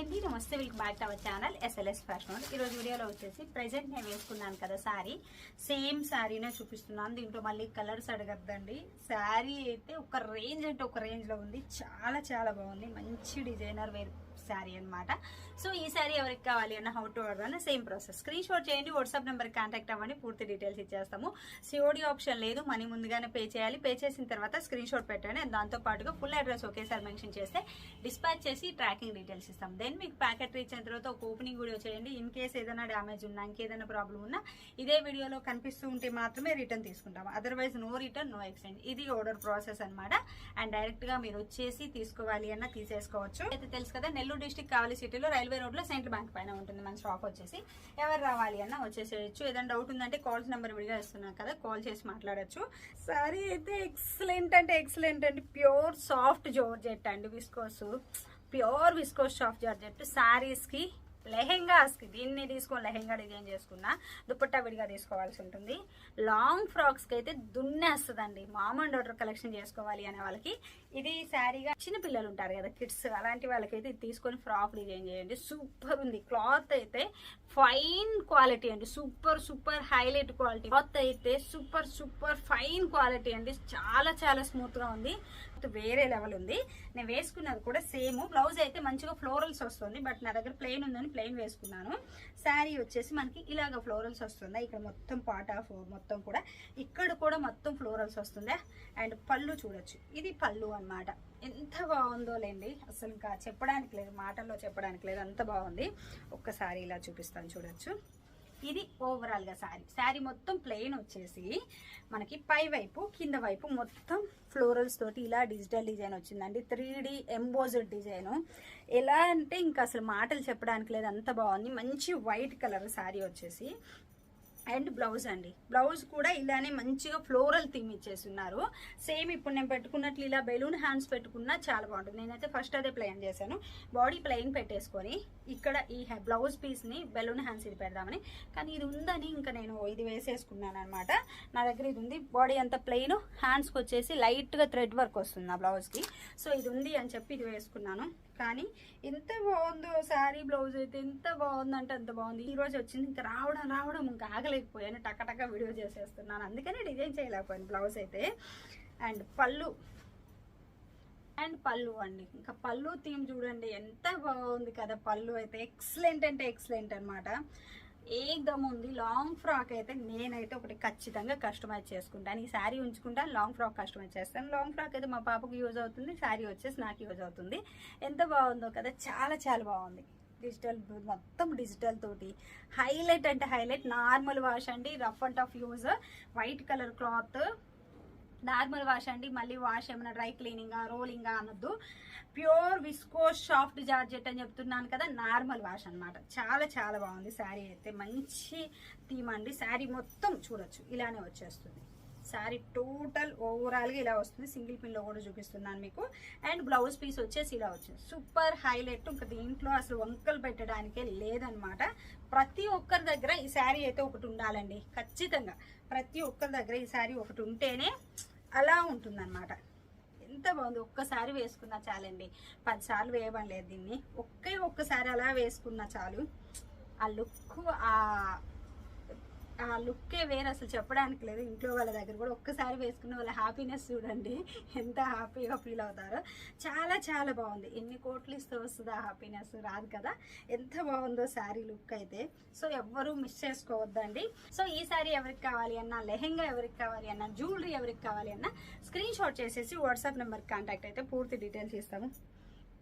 అండి నమస్తే వీళ్ళకి back to our channel SLS fashion ఈ రోజు వీడియోలో వచ్చేసి ప్రెజెంట్ నేను వేసుకున్నాను కదా శారీ సేమ్ శారీనే చూపిస్తున్నాను. దీంట్లో మళ్ళీ కలర్స్ అడగద్దండి. శారీ అయితే ఒక రేంజ్ అంటే ఒక రేంజ్లో ఉంది. చాలా చాలా బాగుంది. మంచి డిజైనర్ వేర్ శారీ అనమాట సో ఈ శారీ ఎవరికి కావాలి అన్న హౌ టు ఆర్డర్ అన్న సేమ్ ప్రాసెస్ స్క్రీన్ షాట్ చేయండి వాట్సాప్ నెంబర్ కాంటాక్ట్ అవ్వండి పూర్తి డీటెయిల్స్ ఇచ్చేస్తాము. సిఓడి ఆప్షన్ లేదు మనీ ముందుగానే పే చేయాలి. పే చేసిన తర్వాత స్క్రీన్ షాట్ పెట్టండి. దాంతో పాటుగా ఫుల్ అడ్రస్ ఒకేసారి మెన్షన్ చేస్తే డిస్పాచ్ చేసి ట్రాకింగ్ డీటెయిల్స్ ఇస్తాం. దెన్ మీకు ప్యాకెట్ రీచ్ అయిన తర్వాత ఒక ఓపెనింగ్ వీడియో చేయండి. ఇన్ కేస్ ఏదైనా డ్యామేజ్ ఉన్నా ఇంకేదైనా ప్రాబ్లం ఉన్నా ఇదే వీడియోలో కనిపిస్తూ ఉంటే మాత్రమే రిటర్న్ తీసుకుంటాం. Otherwise no return no exchange ఇది ఆర్డర్ ప్రాసెస్ అన్నమాట. అండ్ డైరెక్ట్గా మీరు వచ్చేసి తీసుకోవాలి అన్న తీసేసుకోవచ్చు. అయితే తెలుసు కదా నెల్లూరు డిస్టిక్ కావాలి సిటీలో రైల్వే రోడ్లో సెంట్రల్ బ్యాంక్ పైన ఉంటుంది. మన షాప్ వచ్చేసి. ఎవరు రావాలి అన్న వచ్చేసేయచ్చు. ఏదైనా డౌట్ ఉందంటే కాల్స్ నెంబర్ విడిగా ఇస్తున్నాను కదా కాల్ చేసి మాట్లాడొచ్చు. సారీ అయితే ఎక్సలెంట్ అంటే ఎక్సలెంట్ అండి. ప్యూర్ సాఫ్ట్ జార్జెట్ అండి viscose. Pure viscose soft georgette. శారీస్కి లెహెంగాస్కి దీన్ని తీసుకొని లెహెంగా డిజైన్ చేసుకున్నా దుపట్టా విడిగా తీసుకోవాల్సి ఉంటుంది. లాంగ్ ఫ్రాక్స్కి అయితే దున్నేస్తుందండి. మామూలు డాటర్ కలెక్షన్ చేసుకోవాలి అనే వాళ్ళకి ఇది శారీగా చిన్న పిల్లలు ఉంటారు కదా కిడ్స్ అలాంటి వాళ్ళకైతే ఇది తీసుకొని ఫ్రాక్ డిజైన్ చేయండి. సూపర్ ఉంది. క్లాత్ అయితే ఫైన్ క్వాలిటీ అండి. Super super highlight quality cloth అయితే సూపర్ సూపర్ ఫైన్ క్వాలిటీ అండి. చాలా చాలా స్మూత్గా ఉంది. వేరే లెవెల్ ఉంది. నేను వేసుకున్నది కూడా సేమ్ బ్లౌజ్ అయితే మంచిగా ఫ్లోరల్స్ వస్తుంది. బట్ నా దగ్గర ప్లెయిన్ ఉందని ప్లెయిన్ వేసుకున్నాను. శారీ వచ్చేసి మనకి ఇలాగ ఫ్లోరల్స్ వస్తుంది? ఇక్కడ మొత్తం పార్ట్ ఆఫ్ మొత్తం కూడా. ఇక్కడ కూడా మొత్తం ఫ్లోరల్స్ వస్తుంది? అండ్ పళ్ళు చూడొచ్చు. ఇది పళ్ళు అన్నమాట. ఎంత బాగుందో లేండి. అసలు ఇంకా చెప్పడానికి లేదు. మాటల్లో చెప్పడానికి లేదు. అంత బాగుంది. ఒక్కసారి ఇలా చూపిస్తాను చూడొచ్చు. ఇది ఓవరాల్గా శారీ. శారీ మొత్తం ప్లెయిన్ వచ్చేసి మనకి పై వైపు కింద వైపు మొత్తం ఫ్లోరల్స్ తోటి ఇలా డిజిటల్ డిజైన్ వచ్చిందండి. Three D embossed design. ఎలా అంటే ఇంకా అసలు మాటలు చెప్పడానికి లేదు. అంత బాగుంది. మంచి వైట్ కలర్ శారీ వచ్చేసి. అండ్ బ్లౌజ్ అండి. బ్లౌజ్ కూడా ఇలానే మంచిగా ఫ్లోరల్ థీమ్ ఇచ్చేస్తున్నారు. సేమ్ ఇప్పుడు నేను పెట్టుకున్నట్లు ఇలా బెలూన్ హ్యాండ్స్ పెట్టుకున్నా చాలా బాగుంటుంది. నేనైతే ఫస్ట్ అదే ప్లెయిన్ చేశాను. బాడీ ప్లెయిన్ పెట్టేసుకొని ఇక్కడ ఈ బ్లౌజ్ పీస్ని బెలూన్ హ్యాండ్స్ ఇది పెడదామని. కానీ ఇది ఉందని ఇంకా నేను ఇది వేసేసుకున్నాను అనమాట నా దగ్గర ఇది ఉంది. బాడీ అంత ప్లెయిన్ హ్యాండ్స్కి వచ్చేసి లైట్గా థ్రెడ్ వర్క్ వస్తుంది నా బ్లౌజ్కి. సో ఇది ఉంది అని చెప్పి ఇది వేసుకున్నాను. కానీ ఎంత బాగుందో శారీ బ్లౌజ్ అయితే ఎంత బాగుందంటే అంత బాగుంది. ఈ రోజు వచ్చింది ఇంకా రావడం రావడం ఇంకా ఆగలేకపోయాను. టకటక వీడియో చేసేస్తున్నాను. అందుకనే డిజైన్ చేయలేకపోయాను బ్లౌజ్ అయితే. అండ్ పళ్ళు. అండ్ పళ్ళు అండి. ఇంకా పళ్ళు థీమ్ చూడండి ఎంత బాగుంది కదా పళ్ళు అయితే. ఎక్సలెంట్ అంటే ఎక్సలెంట్ అనమాట ఏకదమ్ ఉంది. లాంగ్ ఫ్రాక్ అయితే నేనైతే ఒకటి ఖచ్చితంగా కస్టమైజ్ చేసుకుంటాను. ఈ శారీ ఉంచుకుంటాను లాంగ్ ఫ్రాక్ కస్టమైజ్ చేస్తాను. లాంగ్ ఫ్రాక్ అయితే మా పాపకు యూజ్ అవుతుంది శారీ వచ్చేసి నాకు యూజ్ అవుతుంది. ఎంత బాగుందో కదా చాలా చాలా బాగుంది. డిజిటల్ మొత్తం డిజిటల్ తోటి. హైలైట్ అంటే హైలైట్ నార్మల్ వాష్ అండి. Rough and off use white colour cloth normal wash అండి మళ్ళీ వాష్ ఏమైనా డ్రై క్లీనింగ్ రోలింగ్ అనొద్దు. ప్యూర్ విస్కో సాఫ్ట్ జార్జెట్ అని చెప్తున్నాను కదా నార్మల్ వాష్ అన్నమాట. చాలా చాలా బాగుంది. శారీ అయితే మంచి థీమ్ అండి. శారీ మొత్తం చూడొచ్చు. ఇలానే వచ్చేస్తుంది. శారీ టోటల్ ఓవరాల్గా ఇలా వస్తుంది. సింగిల్ పిన్లో కూడా చూపిస్తున్నాను మీకు. అండ్ బ్లౌజ్ పీస్ వచ్చేసి ఇలా వచ్చింది సూపర్ హైలైట్. ఇంకా దీంట్లో అసలు వంకలు పెట్టడానికే లేదనమాట. ప్రతి ఒక్కరి దగ్గర ఈ శారీ అయితే ఒకటి ఉండాలండి. ఖచ్చితంగా ప్రతి ఒక్కరి దగ్గర ఈ శారీ ఒకటి ఉంటేనే అలా ఉంటుందన్నమాట. ఎంత బాగుంది. ఒక్కసారి వేసుకున్నా చాలండి. పదిసార్లు వేయబడలేదు దీన్ని. ఒకే ఒక్కసారి అలా వేసుకున్నా చాలు. ఆ లుక్ ఆ ఆ లుక్కే వేరు అసలు చెప్పడానికి లేదు. ఇంట్లో వాళ్ళ దగ్గర కూడా ఒక్కసారి వేసుకున్న వాళ్ళ హ్యాపీనెస్ చూడండి. ఎంత హ్యాపీగా ఫీల్ అవుతారో. చాలా చాలా బాగుంది. ఎన్ని కోట్లు ఇస్తే వస్తుంది ఆ హ్యాపీనెస్ రాదు కదా. ఎంత బాగుందో శారీ లుక్ అయితే. సో ఎవ్వరూ మిస్ చేసుకోవద్దండి. సో ఈ శారీ ఎవరికి కావాలి అన్నా లెహెంగా ఎవరికి కావాలి అన్నా జ్యువెలరీ ఎవరికి కావాలి అన్నా స్క్రీన్ షాట్ చేసేసి వాట్సాప్ నెంబర్ కాంటాక్ట్ అయితే పూర్తి డీటెయిల్స్ ఇస్తాము.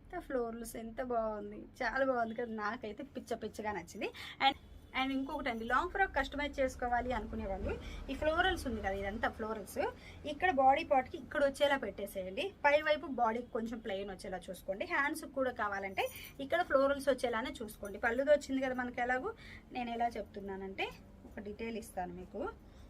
ఎంత ఫ్లోర్లెస్ ఎంత బాగుంది. చాలా బాగుంది కదా. నాకైతే పిచ్చ పిచ్చగా నచ్చింది. అండ్ అండ్ ఇంకొకటి అండి లాంగ్ ఫ్రాక్ కస్టమైజ్ చేసుకోవాలి అనుకునే వాళ్ళు ఈ ఫ్లోరల్స్ ఉంది కదా ఇదంతా ఫ్లోరల్స్ ఇక్కడ బాడీ పార్ట్కి ఇక్కడ వచ్చేలా పెట్టేసేయండి. పై వైపు బాడీకి కొంచెం ప్లెయిన్ వచ్చేలా చూసుకోండి. హ్యాండ్స్ కూడా కావాలంటే ఇక్కడ ఫ్లోరల్స్ వచ్చేలానే చూసుకోండి. పళ్ళుది వచ్చింది కదా మనకి ఎలాగో? నేను ఎలా చెప్తున్నానంటే ఒక డీటెయిల్ ఇస్తాను మీకు.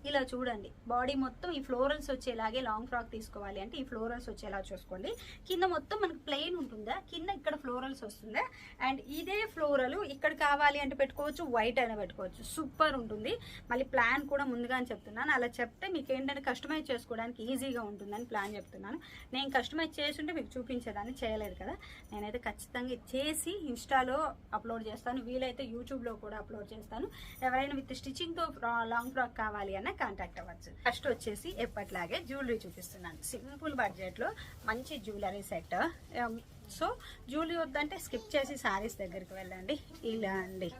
ఇలా చూడండి. బాడీ మొత్తం ఈ ఫ్లోరల్స్ వచ్చేలాగే లాంగ్ ఫ్రాక్ తీసుకోవాలి అంటే ఈ ఫ్లోరల్స్ వచ్చేలా చూసుకోండి. కింద మొత్తం మనకు ప్లెయిన్ ఉంటుందా? కింద ఇక్కడ ఫ్లోరల్స్ వస్తుందా? అండ్ ఇదే ఫ్లోరల్ ఇక్కడ కావాలి అంటే పెట్టుకోవచ్చు వైట్ అయినా పెట్టుకోవచ్చు. సూపర్ ఉంటుంది. మళ్ళీ ప్లాన్ కూడా ముందుగా అని చెప్తున్నాను. అలా చెప్తే మీకు ఏంటంటే కస్టమైజ్ చేసుకోవడానికి ఈజీగా ఉంటుందని ప్లాన్ చెప్తున్నాను. నేను కస్టమైజ్ చేస్తుంటే మీకు చూపించేదాన్ని చేయలేదు కదా. నేనైతే ఖచ్చితంగా చేసి ఇన్స్టాలో అప్లోడ్ చేస్తాను. వీలైతే యూట్యూబ్లో కూడా అప్లోడ్ చేస్తాను. ఎవరైనా విత్ స్టిచ్చింగ్తో లాంగ్ ఫ్రాక్ కావాలి అని అన్న కాంటాక్ట్ అవ్వచ్చు. ఫస్ట్ వచ్చేసి ఎప్పట్లాగే జ్యువెలరీ చూపిస్తున్నాను. సింపుల్ బడ్జెట్లో మంచి జ్యువెలరీ సెట్ సో జ్యువెలరీ వద్దంటే స్కిప్ చేసి సారీస్ దగ్గరికి వెళ్ళండి. ఇలా అండి.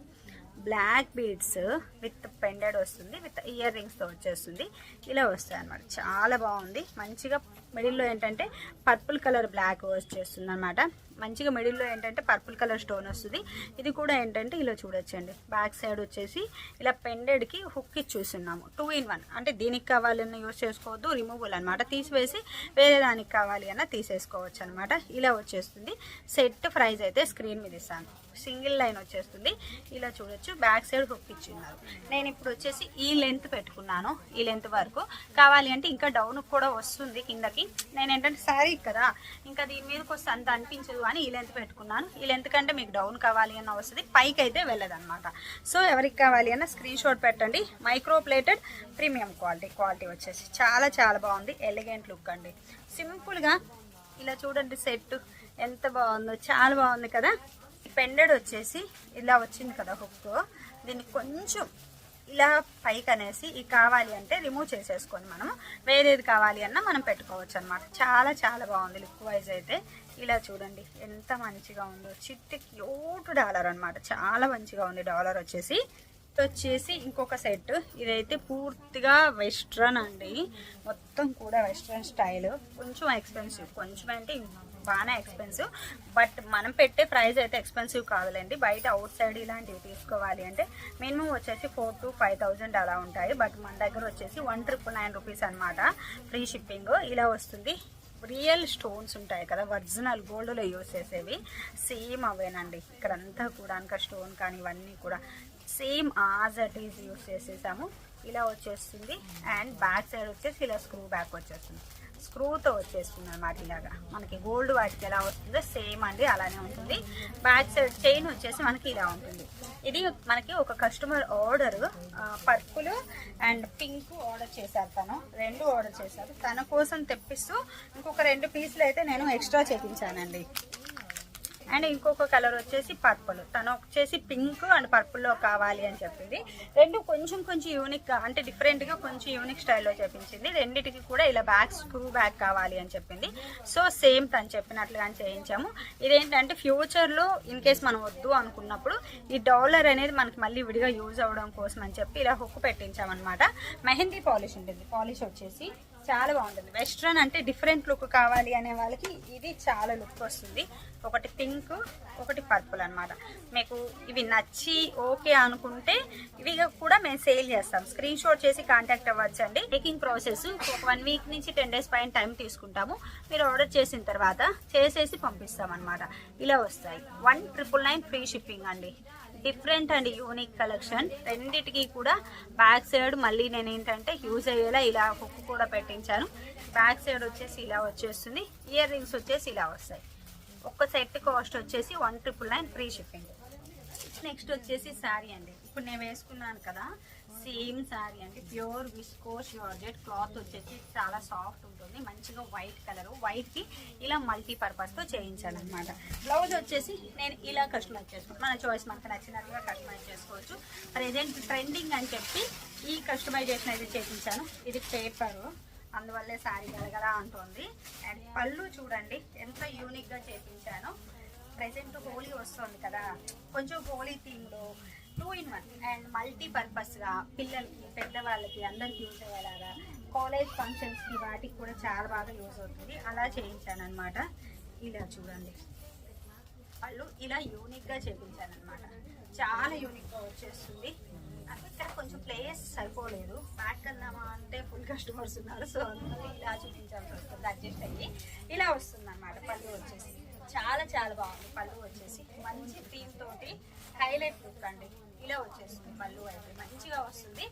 బ్లాక్ బీడ్స్ విత్ పెండెడ్ వస్తుంది విత్ ఇయర్ రింగ్స్తో వచ్చేస్తుంది. ఇలా వస్తాయి అనమాట చాలా బాగుంది. మంచిగా మిడిల్లో ఏంటంటే పర్పుల్ కలర్ బ్లాక్ వచ్చేస్తుంది అనమాట మంచిగా మిడిల్లో ఏంటంటే పర్పుల్ కలర్ స్టోన్ వస్తుంది. ఇది కూడా ఏంటంటే ఇలా చూడొచ్చండి. బ్యాక్ సైడ్ వచ్చేసి ఇలా పెండెడ్కి హుక్ ఇచ్చి చూస్తున్నాము. టూ ఇన్ వన్ అంటే దీనికి కావాలన్నా యూస్ చేసుకోవద్దు రిమూవల్ అనమాట తీసివేసి వేరే దానికి కావాలి అన్న తీసేసుకోవచ్చు అనమాట ఇలా వచ్చేస్తుంది. సెట్ ప్రైస్ అయితే స్క్రీన్ మీద ఇస్తాను. సింగిల్ లైన్ వచ్చేస్తుంది. ఇలా చూడొచ్చు. బ్యాక్ సైడ్ హుక్ ఇచ్చిన్నారు. నేను ఇప్పుడు వచ్చేసి ఈ లెంత్ పెట్టుకున్నాను ఈ లెంత్ వరకు. కావాలి అంటే ఇంకా డౌన్ కూడా వస్తుంది కిందకి. నేను ఏంటంటే శారీ కదా. ఇంకా దీని మీదకి వస్తే అంత అనిపించదు. అని ఈ లెంత్ పెట్టుకున్నాను. ఈ లెంత్ కంటే మీకు డౌన్ కావాలి అన్న వస్తుంది పైకి అయితే వెళ్ళదన్నమాట. సో ఎవరికి కావాలి అన్న స్క్రీన్ షాట్ పెట్టండి. Micro plated premium quality quality వచ్చేసి చాలా చాలా బాగుంది. ఎలిగెంట్ లుక్ అండి. సింపుల్గా ఇలా చూడండి సెట్ ఎంత బాగుందో చాలా బాగుంది కదా. పెండెడ్ వచ్చేసి ఇలా వచ్చింది కదా హుక్ దీన్ని కొంచెం ఇలా పైకి అనేసి ఇది కావాలి అంటే రిమూవ్ చేసేసుకొని మనం వేరేది కావాలి అన్న మనం పెట్టుకోవచ్చు అనమాట చాలా చాలా బాగుంది లుక్ వైజ్ అయితే. ఇలా చూడండి ఎంత మంచిగా ఉందో. చిట్టి క్యూట్ డాలర్ అనమాట చాలా మంచిగా ఉంది డాలర్ వచ్చేసి. వచ్చేసి ఇంకొక సెట్. ఇదైతే పూర్తిగా వెస్ట్రన్ అండి. మొత్తం కూడా వెస్ట్రన్ స్టైల్. కొంచెం ఎక్స్పెన్సివ్. కొంచెం అంటే బాగానే ఎక్స్పెన్సివ్. బట్ మనం పెట్టే ప్రైస్ అయితే ఎక్స్పెన్సివ్ కాదులేండి. బయట అవుట్ సైడ్ ఇలాంటివి తీసుకోవాలి అంటే మినిమం వచ్చేసి ఫోర్ టు ఫైవ్ థౌజండ్ అలా ఉంటాయి. బట్ మన దగ్గర వచ్చేసి వన్ ట్రిపుల్ నైన్ రూపీస్ అనమాట ఫ్రీ షిప్పింగ్. ఇలా వస్తుంది. రియల్ స్టోన్స్ ఉంటాయి కదా ఒరిజినల్ గోల్డ్లో యూస్ చేసేవి. సేమ్ అవేనండి. ఇక్కడంతా కూడా ఇంకా స్టోన్ కానీ ఇవన్నీ కూడా. Same as it is use చేసేసాము. ఇలా వచ్చేస్తుంది. అండ్ బ్యాక్ సైడ్ వచ్చేసి ఇలా స్క్రూ బ్యాక్ వచ్చేస్తుంది. స్క్రూతో వచ్చేస్తుంది అనమాట ఇలాగా. మనకి గోల్డ్ వాటికి ఎలా వస్తుందో సేమ్ అండి అలానే ఉంటుంది. బ్యాక్ సైడ్ చైన్ వచ్చేసి మనకి ఇలా ఉంటుంది. ఇది మనకి ఒక customer order purple and pink order చేశారు తను. రెండు ఆర్డర్ చేశారు. తన కోసం తెప్పిస్తూ ఇంకొక రెండు పీసులు అయితే నేను ఎక్స్ట్రా చేపించానండి. అండ్ ఇంకొక కలర్ వచ్చేసి పర్పుల్. తను వచ్చేసి పింక్ అండ్ పర్పుల్లో కావాలి అని చెప్పింది. రెండు కొంచెం కొంచెం యూనిక్ అంటే డిఫరెంట్గా కొంచెం యూనిక్ స్టైల్లో చెప్పించింది. రెండింటికి కూడా ఇలా బ్యాగ్ స్క్రూ బ్యాగ్ కావాలి అని చెప్పింది. సో సేమ్ తను చెప్పినట్లుగా చేయించాము. ఇదేంటంటే ఫ్యూచర్లో ఇన్ కేస్ మనం వద్దు అనుకున్నప్పుడు ఈ డాలర్ అనేది మనకి మళ్ళీ విడిగా యూజ్ అవ్వడం కోసం అని చెప్పి ఇలా హుక్ పెట్టించామన్నమాట. మెహందీ పాలిష్ ఉంటుంది. పాలిష్ వచ్చేసి చాలా బాగుంటుంది. వెస్ట్రన్ అంటే డిఫరెంట్ లుక్ కావాలి అనే వాళ్ళకి ఇది చాలా లుక్ వస్తుంది. ఒకటి పింక్ ఒకటి పర్పుల్ అనమాట మీకు ఇవి నచ్చి ఓకే అనుకుంటే ఇవి కూడా మేము సేల్ చేస్తాం. స్క్రీన్ షాట్ చేసి కాంటాక్ట్ అవ్వచ్చు అండి మేకింగ్ ప్రాసెస్ ఒక వన్ వీక్ నుంచి టెన్ డేస్ పైన టైం తీసుకుంటాము. మీరు ఆర్డర్ చేసిన తర్వాత చేసేసి పంపిస్తాం అనమాట ఇలా వస్తాయి. One triple nine free shipping అండి. Different and unique collection. రెండిటికి కూడా బ్యాక్ సైడ్ మళ్ళీ నేను ఏంటంటే యూజ్ అయ్యేలా ఇలా హుక్ కూడా పెట్టించాను. బ్యాక్ సైడ్ వచ్చేసి ఇలా వచ్చేస్తుంది. ఇయర్ రింగ్స్ వచ్చేసి ఇలా వస్తాయి. ఒక్క సెట్ కాస్ట్ వచ్చేసి one triple nine free shipping next వచ్చేసి శారీ అండి. ఇప్పుడు నేను వేసుకున్నాను కదా సేమ్ శారీ అండి. ప్యూర్ విస్కోస్ జార్జెట్ క్లాత్ వచ్చేసి చాలా సాఫ్ట్ ఉంటుంది. మంచిగా వైట్ కలర్. వైట్కి ఇలా మల్టీపర్పస్తో చేయించాను అనమాట బ్లౌజ్ వచ్చేసి నేను ఇలా కస్టమైజ్ చేసుకుంటాను మన చాయిస్ మనకు నచ్చినట్టుగా కస్టమైజ్ చేసుకోవచ్చు. ప్రెజెంట్ ట్రెండింగ్ అని చెప్పి ఈ కస్టమైజేషన్ అయితే చేయించాను. ఇది పేపర్ అందువల్లే శారీ గలగల అంటుంది. అండ్ పళ్ళు చూడండి ఎంత యూనిక్గా చేయించాను. ప్రజెంట్ హోలీ వస్తుంది కదా. కొంచెం Holi థీమ్లో two in one and multi పర్పస్గా పిల్లలకి పెద్దవాళ్ళకి అందరికి యూజ్ అయ్యేలాగా కాలేజ్ ఫంక్షన్స్కి వాటికి కూడా చాలా బాగా యూజ్ అవుతుంది. అలా చేయించాను అనమాట ఇలా చూడండి. వాళ్ళు ఇలా యూనిక్గా చేయించాను అనమాట చాలా యూనిక్గా వచ్చేస్తుంది. అంటే ఇక్కడ కొంచెం ప్లేస్ సరిపోలేదు. బ్యాక్ అందామా అంటే ఫుల్ కస్టమర్స్ ఉన్నారు. సో అందువల్ల ఇలా చూపించాల్సి వస్తుంది. అడ్జస్ట్ అయ్యి ఇలా వస్తుంది అనమాట పళ్ళు వచ్చేసి. చాలా చాలా బాగుంది. పళ్ళు వచ్చేసి. మంచి థీమ్ తోటి హైలైట్ లుక్ అండి. ఇలా వచ్చేస్తుంది పళ్ళు అయితే. మంచిగా వస్తుంది.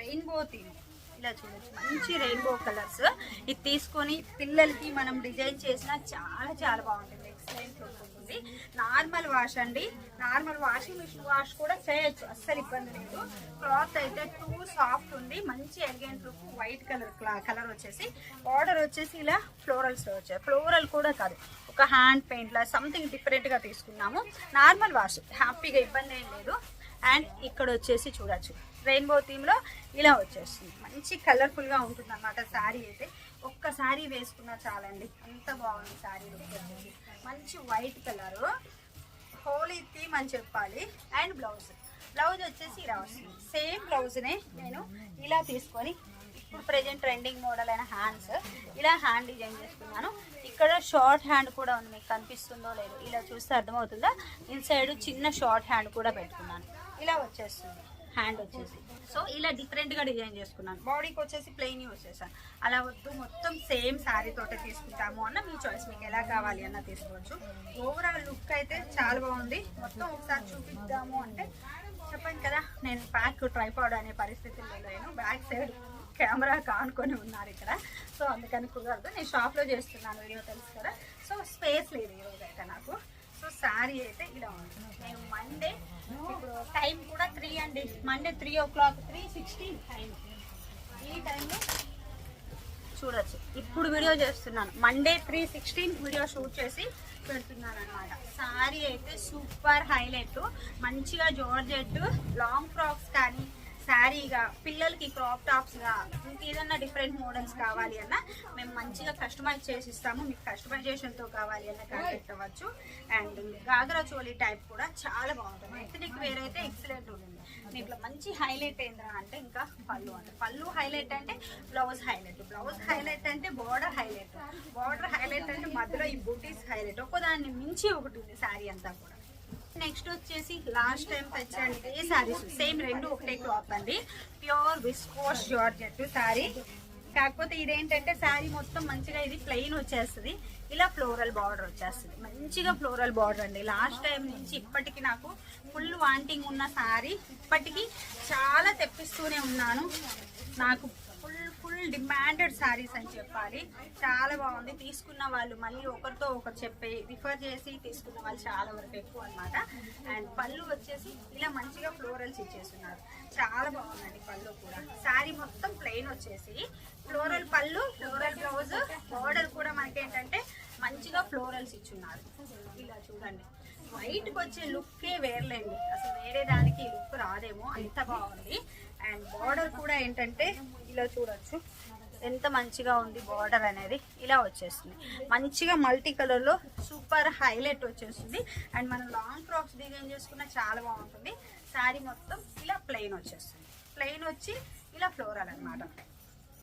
రెయిన్బో థీమ్ ఇలా చూడొచ్చు. మంచి రెయిన్బో కలర్స్ ఇది తీసుకొని పిల్లలకి మనం డిజైన్ చేసినా చాలా చాలా బాగుంటుంది. ఎక్సలెంట్ ఉంటుంది నార్మల్ వాష్ అండి. నార్మల్ వాషింగ్ మిషన్ వాష్ కూడా చేయొచ్చు. అస్సలు ఇబ్బంది లేదు. క్లాత్ అయితే టూ సాఫ్ట్ ఉంది. మంచి elegant look white colour colour వచ్చేసి బార్డర్ వచ్చేసి ఇలా ఫ్లోరల్స్ వచ్చాయి ఫ్లోరల్ కూడా కాదు. ఒక హ్యాండ్ పెయింట్లా సంథింగ్ డిఫరెంట్గా తీసుకున్నాము. నార్మల్ వాష్ హ్యాపీగా ఇబ్బంది ఏం లేదు. అండ్ ఇక్కడ వచ్చేసి చూడొచ్చు. రెయిన్బో థీమ్లో ఇలా వచ్చేస్తుంది. మంచి కలర్ఫుల్గా ఉంటుంది అనమాట శారీ అయితే. ఒక్క శారీ వేసుకున్నా చాలండి. అంత బాగుంది శారీ వచ్చేసి. మంచి వైట్ కలర్ హోలీ థీమ్ అని చెప్పాలి. అండ్ బ్లౌజ్ బ్లౌజ్ వచ్చేసి ఇలా వస్తుంది. సేమ్ బ్లౌజ్నే నేను ఇలా తీసుకొని ఇప్పుడు ప్రెజెంట్ ట్రెండింగ్ మోడల్ అయిన హ్యాండ్స్ ఇలా హ్యాండ్ డిజైన్ చేసుకున్నాను ఇక్కడ షార్ట్ హ్యాండ్ కూడా ఉంది. మీకు కనిపిస్తుందో లేదో. ఇలా చూస్తే అర్థమవుతుందా? ఇన్సైడ్ చిన్న షార్ట్ హ్యాండ్ కూడా పెట్టుకున్నాను. ఇలా వచ్చేస్తుంది. హ్యాండ్ వచ్చేసి. సో ఇలా డిఫరెంట్గా డిజైన్ చేసుకున్నాను. బాడీకి వచ్చేసి ప్లెయిన్ యూస్ చేశాను అలా వద్దు మొత్తం సేమ్ శారీ తోటే తీసుకుంటాము అన్న మీ చాయిస్ మీకు ఎలా కావాలి అన్న తీసుకోవచ్చు. ఓవరాల్ లుక్ అయితే చాలా బాగుంది. మొత్తం ఒకసారి చూపిద్దాము అంటే చెప్పాను కదా నేను బ్యాక్ ట్రైపాడ్ అనే పరిస్థితుల్లో లేను. బ్యాక్ సైడ్ కెమెరా కానుకొని ఉన్నారు ఇక్కడ. సో అందుకని కుదరదు. నేను షాప్లో చేస్తున్నాను వీడియో తెలుసు కదా. సో స్పేస్ లేదు ఈరోజు అయితే నాకు. సో శారీ అయితే ఇలా ఉంది నేను మండే ఇప్పుడు టైం కూడా త్రీ అండి Monday three o'clock three sixteen time ఈ టైంలో చూడొచ్చు. ఇప్పుడు వీడియో చేస్తున్నాను. Monday three sixteen video shoot చేసి పెడుతున్నాను అనమాట శారీ అయితే సూపర్ హైలైట్ మంచిగా జోర్జెట్ లాంగ్ ఫ్రాక్స్ కానీ శారీగా పిల్లలకి క్రాప్ టాప్స్గా ఇంకేదన్నా డిఫరెంట్ మోడల్స్ కావాలి అన్న మేము మంచిగా కస్టమైజ్ చేసి ఇస్తాము మీకు కస్టమైజేషన్తో కావాలి అన్న కాంటాక్ట్ అవ్వచ్చు. అండ్ గాగరా చోలీ టైప్ కూడా చాలా బాగుంటుంది. ఎథనిక్ వేర్ అయితే ఎక్సలెంట్ ఉంటుంది. దీంట్లో మంచి హైలైట్ ఏంద్రా అంటే ఇంకా పళ్ళు అంటే. పళ్ళు హైలైట్ అంటే బ్లౌజ్ హైలైట్ బ్లౌజ్ హైలైట్ అంటే బార్డర్ హైలైట్ బార్డర్ హైలైట్ అంటే మధ్యలో ఈ బూటీస్ హైలైట్ ఒక్కదాన్ని మించి ఒకటి ఉంది శారీ అంతా కూడా. నెక్స్ట్ వచ్చేసి లాస్ట్ టైం తెచ్చండి ఈ సారీస్? సేమ్ రెండు ఒకటే క్లాత్ అండి. ప్యూర్ విస్కోస్ జార్జెట్ శారీ కాకపోతే ఇదేంటంటే శారీ మొత్తం మంచిగా ఇది ప్లెయిన్ వచ్చేస్తుంది. ఇలా ఫ్లోరల్ బార్డర్ వచ్చేస్తుంది. మంచిగా ఫ్లోరల్ బార్డర్ అండి. లాస్ట్ టైం నుంచి ఇప్పటికి నాకు ఫుల్ వాంటింగ్ ఉన్న శారీ ఇప్పటికీ చాలా తెప్పిస్తూనే ఉన్నాను. నాకు ఫుల్ డిమాండెడ్ శారీస్ అని చెప్పాలి. చాలా బాగుంది. తీసుకున్న వాళ్ళు మళ్ళీ ఒకరితో ఒకరు చెప్పి రిఫర్ చేసి తీసుకున్న వాళ్ళు చాలా వరకు ఎక్కువ అన్నమాట. అండ్ పళ్ళు వచ్చేసి ఇలా మంచిగా ఫ్లోరల్స్ ఇచ్చేస్తున్నారు. చాలా బాగుందండి పళ్ళు కూడా. శారీ మొత్తం ప్లెయిన్ వచ్చేసి. ఫ్లోరల్ పళ్ళు ఫ్లోరల్ బ్లౌజ్ బార్డర్ కూడా మనకి ఏంటంటే మంచిగా ఫ్లోరల్స్ ఇచ్చున్నారు. ఇలా చూడండి. వైట్కి వచ్చే లుక్కే వేర్లేండి. అసలు వేరే దానికి లుక్ రాదేమో. అంత బాగుంది. అండ్ బార్డర్ కూడా ఏంటంటే ఇలా చూడొచ్చు. ఎంత మంచిగా ఉంది బార్డర్ అనేది. ఇలా వచ్చేస్తుంది. మంచిగా మల్టీ కలర్లో సూపర్ హైలైట్ వచ్చేస్తుంది. అండ్ మనం లాంగ్ ఫ్రాక్స్ డిజైన్ చేసుకున్న చాలా బాగుంటుంది. శారీ మొత్తం ఇలా ప్లెయిన్ వచ్చేస్తుంది. ప్లెయిన్ వచ్చి ఇలా ఫ్లోరల్ అనమాట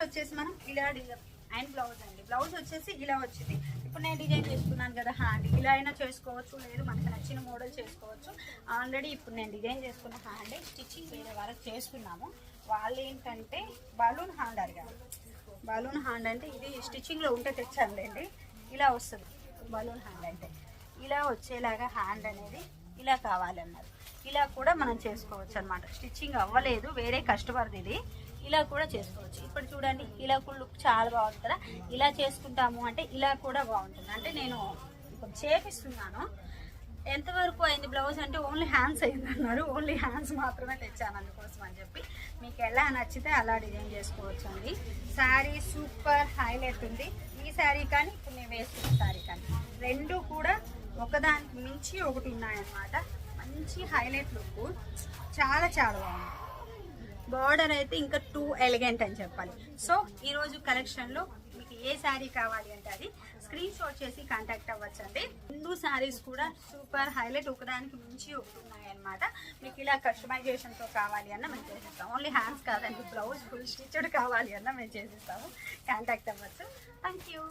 వచ్చేసి మనం ఇలా డిజైన్ అండ్ బ్లౌజ్ అండి. బ్లౌజ్ వచ్చేసి ఇలా వచ్చింది. ఇప్పుడు నేను డిజైన్ చేసుకున్నాను కదా. హ్యాండ్ ఇలా అయినా చేసుకోవచ్చు. లేదు మనకు నచ్చిన మోడల్ చేసుకోవచ్చు. ఆల్రెడీ ఇప్పుడు నేను డిజైన్ చేసుకున్న హ్యాండ్ స్టిచ్చింగ్ వేరే వాళ్ళకి చేస్తున్నాము. వాళ్ళు ఏంటంటే బలూన్ హ్యాండ్ అడిగారు బలూన్ హ్యాండ్ అంటే ఇది స్టిచ్చింగ్లో ఉంటే తెచ్చానులేండి. ఇలా వస్తుంది. బలూన్ హ్యాండ్ అంటే. ఇలా వచ్చేలాగా హ్యాండ్ అనేది ఇలా కావాలన్నారు. ఇలా కూడా మనం చేసుకోవచ్చు అనమాట స్టిచ్చింగ్ అవ్వలేదు వేరే కస్టమర్ది ఇది ఇలా కూడా చేసుకోవచ్చు. ఇప్పుడు చూడండి ఇలా కూడా లుక్ చాలా బాగుంది కదా. ఇలా చేసుకుంటాము అంటే ఇలా కూడా బాగుంటుంది. అంటే నేను చేపిస్తున్నాను. ఎంతవరకు అయింది బ్లౌజ్ అంటే ఓన్లీ హ్యాండ్స్ అయింది అన్నారు. ఓన్లీ హ్యాండ్స్ మాత్రమే తెచ్చాను అందుకోసం అని చెప్పి. మీకు ఎలా నచ్చితే అలా డిజైన్ చేసుకోవచ్చు అండి. శారీ సూపర్ హైలైట్ ఉంది. ఈ శారీ కానీ ఇప్పుడు నేను వేసుకున్న శారీ కానీ రెండు కూడా ఒకదానికి మించి ఒకటి ఉన్నాయన్నమాట. మంచి హైలైట్ లుక్. చాలా చాలా బాగుంది. బార్డర్ అయితే ఇంకా టూ ఎలిగెంట్ అని చెప్పాలి. సో ఈరోజు కలెక్షన్లో మీకు ఏ శారీ కావాలి అంటే అది స్క్రీన్ షాట్ చేసి కాంటాక్ట్ అవ్వచ్చండి. రెండు శారీస్ కూడా సూపర్ హైలైట్ ఒకదానికి మించి ఒకటి ఉన్నాయన్నమాట మీకు ఇలా కస్టమైజేషన్తో కావాలి అన్న మేము చేసిస్తాం. ఓన్లీ హ్యాండ్స్ కాదండి బ్లౌజ్ ఫుల్ స్టిచ్డ్ కావాలి అన్న మేము చేసిస్తాము. కాంటాక్ట్ అవ్వచ్చు. Thank you